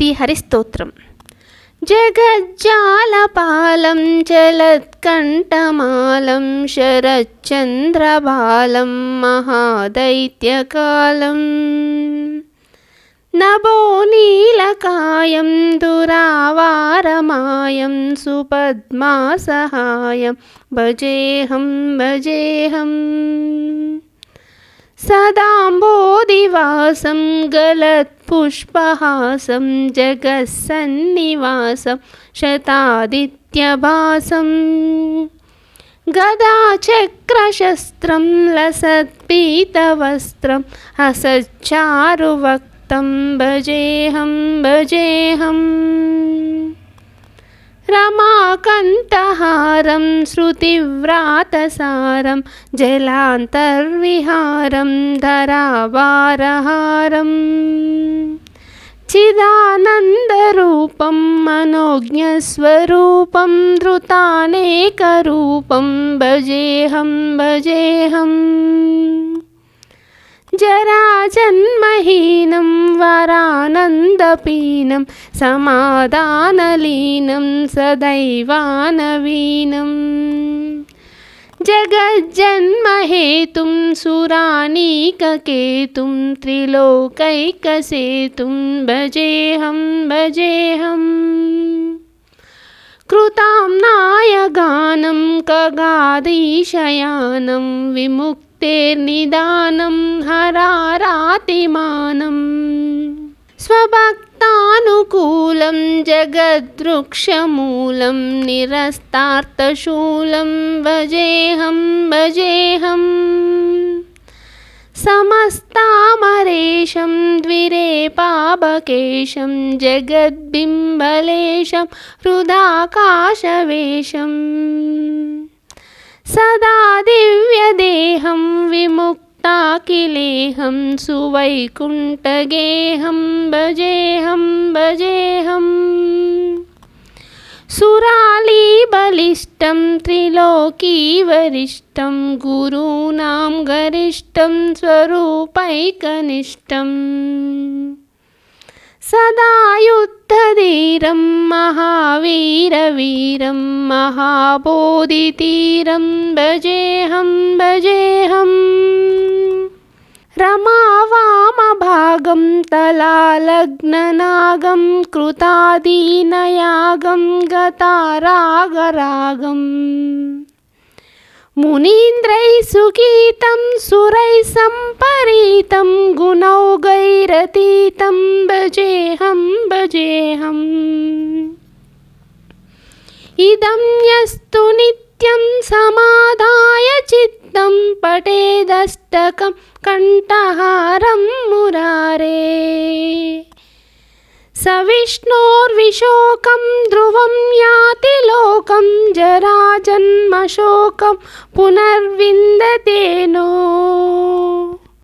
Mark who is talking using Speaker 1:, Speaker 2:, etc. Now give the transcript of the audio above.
Speaker 1: శ్రీహరిస్తోత్రం. జగజ్జాలపాలం చలత్కంఠమాలం శరచంద్రబాలం మహాదైత్యకాలం. నభో నీలకాయం దురావారమాయం సుపద్మాసహాయం భజేహం భజేహం. సదాంబోదివాసం గలత్ గలత్పుష్పహాసం జగత్సన్నివాసం శతాదిత్యభాసం గదాచక్రశస్త్రం లసత్పీతవస్త్రం హసచ్చారువక్తం భజేహం భజేహం. రమాకంఠహారం శృతివ్రాతసారం జలాంతర్విహారం ధరావారహారం చిదానందరూపం మనోజ్ఞస్వరూపం ధృతానేకరూపం భజేహం భజేహం जराजन्महीनं वरानन्दपीनं समाधानलीनं सदैवानवीनम् जगज्जन्महेतुं सुरानीककेतुं त्रिलोकैकसेतुं भजेऽहं भजेऽहम् कृतां नायगानं कगादीशयानं विमुक् విముక్తేర్నిదానం హరారాతిమానం. స్వభక్తానుకూలం జగద్వృక్షమూలం నిరస్తార్థశూలం భజేహం భజేహం సమస్తామరేషం ద్విరేపాబకేశం జగద్బింబలేశం హృదాకాశవేశం సదా దివ్యదే దివ్యదేహం విముక్తాకిలేహం సువైకుంఠగేహం భజేహం భజేహం సురాలీబలిష్టం త్రిలోకీవరిష్టం గురూణాం గరిష్టం స్వరూపైకనిష్టం. సదాయుద్ధధీరం మహావీరవీరం మహాబోధితీరం భజేహం భజేహం रमावामभागं तलालग्ननागं कृतादीनयागं गतारागरागम् मुनीन्द्रैः सुगीतं सुरैः सम्परीतं गुणौगैरतीतं भजेऽहं भजेऽहम् इदं यस्तु नित्यं समा పటేదష్టకం కంఠహారం మురారే. సవిష్ణోర్విశోకం ధ్రువం యాతి లోకం జరాజన్మశోకం పునర్విందతేనో.